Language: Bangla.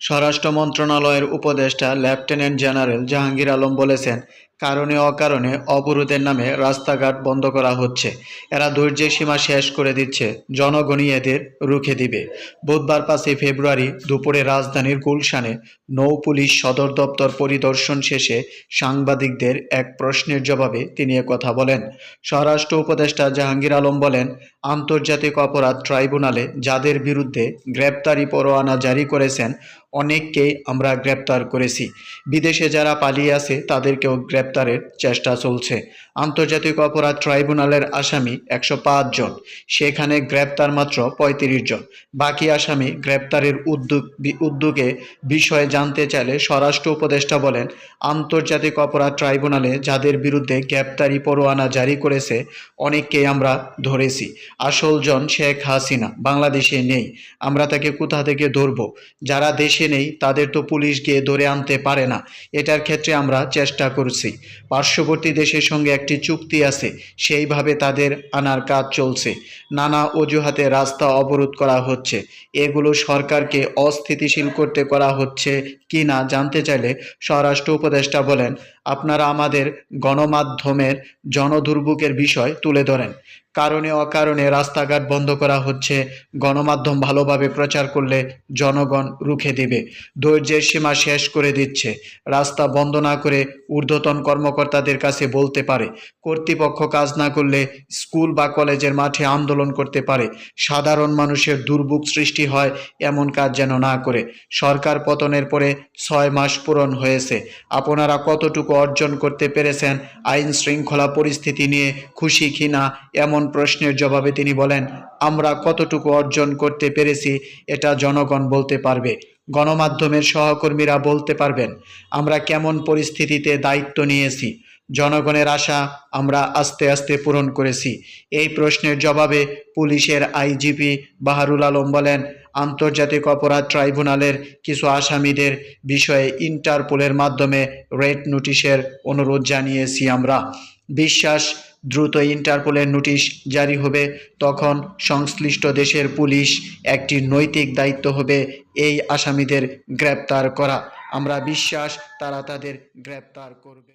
স্বরাষ্ট্র মন্ত্রণালয়ের উপদেষ্টা লেফটেন্যান্ট জেনারেল জাহাঙ্গীর আলম বলেছেন কারণে অকারণে অবরোধের নামে রাস্তাঘাট বন্ধ করা হচ্ছে। এরা ধৈর্যের সীমা শেষ করে দিচ্ছে। জনগণই এদের রুখে দিবে। বুধবার পাঁচই ফেব্রুয়ারি দুপুরে রাজধানীর গুলশানে নৌ পুলিশ সদর দপ্তর পরিদর্শন শেষে সাংবাদিকদের এক প্রশ্নের জবাবে তিনি কথা বলেন। স্বরাষ্ট্র উপদেষ্টা জাহাঙ্গীর আলম বলেন, আন্তর্জাতিক অপরাধ ট্রাইব্যুনালে যাদের বিরুদ্ধে গ্রেপ্তারি পরোয়ানা জারি করেছেন, অনেককেই আমরা গ্রেপ্তার করেছি। বিদেশে যারা পালিয়ে আছে তাদেরকেও গ্রেপ্তারের চেষ্টা চলছে। আন্তর্জাতিক অপরাধ ট্রাইব্যুনালের আসামি একশো পাঁচ জন, সেখানে গ্রেপ্তার মাত্র পঁয়ত্রিশ জন। বাকি আসামি গ্রেপ্তারের উদ্যোগ, উদ্যোগে বিষয়ে জানতে চাইলে স্বরাষ্ট্র উপদেষ্টা বলেন, আন্তর্জাতিক অপরাধ ট্রাইব্যুনালে যাদের বিরুদ্ধে গ্রেপ্তারি পরোয়ানা জারি করেছে, অনেককেই আমরা ধরেছি। আসল জন শেখ হাসিনা, বাংলাদেশে নেই। আমরা তাকে কোথা থেকে ধরবো? যারা দেশে নেই, তাদের তো পুলিশ গিয়ে ধরে আনতে পারে না। এটার ক্ষেত্রে আমরা চেষ্টা করছি। পার্শ্ববর্তী দেশের সঙ্গে একটি চুক্তি আছে, সেইভাবে তাদের আনার কাজ চলছে। নানা অজুহাতে রাস্তা অবরোধ করা হচ্ছে। এগুলো সরকারকে অস্থিতিশীল করতে করা হচ্ছে কি না জানতে চাইলে স্বরাষ্ট্র উপদেষ্টা বলেন, আপনারা আমাদের গণমাধ্যমের জনদুর্ভোগের বিষয় তুলে ধরেন। কারণে অকারণে রাস্তাঘাট বন্ধ করা হচ্ছে। গণমাধ্যম ভালোভাবে প্রচার করলে জনগণ রুখে দেবে। ধৈর্যের সীমা শেষ করে দিচ্ছে। রাস্তা বন্ধ না করে ঊর্ধ্বতন কর্মকর্তাদের কাছে বলতে পারে। কর্তৃপক্ষ কাজ না করলে স্কুল বা কলেজের মাঠে আন্দোলন করতে পারে। সাধারণ মানুষের দুর্ভোগ সৃষ্টি হয় এমন কাজ যেন না করে। সরকার পতনের পরে ছয় মাস পূরণ হয়েছে। আপনারা কতটুকু অর্জন করতে পেরেছেন? আইন শৃঙ্খলা পরিস্থিতি নিয়ে খুশি কি না এমন প্রশ্নের জবাবে তিনি বলেন, আমরা কতটুকু অর্জন করতে পেরেছি, এটা জনগণ বলতে পারবে। গণমাধ্যমের সহকর্মীরা বলতে পারবেন, আমরা কেমন পরিস্থিতিতে দায়িত্ব নিয়েছি। জনগণের আশা আমরা আস্তে আস্তে পূরণ করেছি। এই প্রশ্নের জবাবে পুলিশের আইজিপি বাহারুল আলম বলেন, আন্তর্জাতিক অপরাধ ট্রাইব্যুনালের কিছু আসামিদের বিষয়ে ইন্টারপোলের মাধ্যমে রেড নোটিশের অনুরোধ জানিয়েছি আমরা। বিশ্বাস দ্রুত ইন্টারপোলের নোটিশ জারি হবে, তখন সংশ্লিষ্ট দেশের পুলিশ একটি নৈতিক দায়িত্ব হবে এই আসামিদের গ্রেপ্তার করা। আমরা বিশ্বাস তারা তাদের গ্রেপ্তার করবে।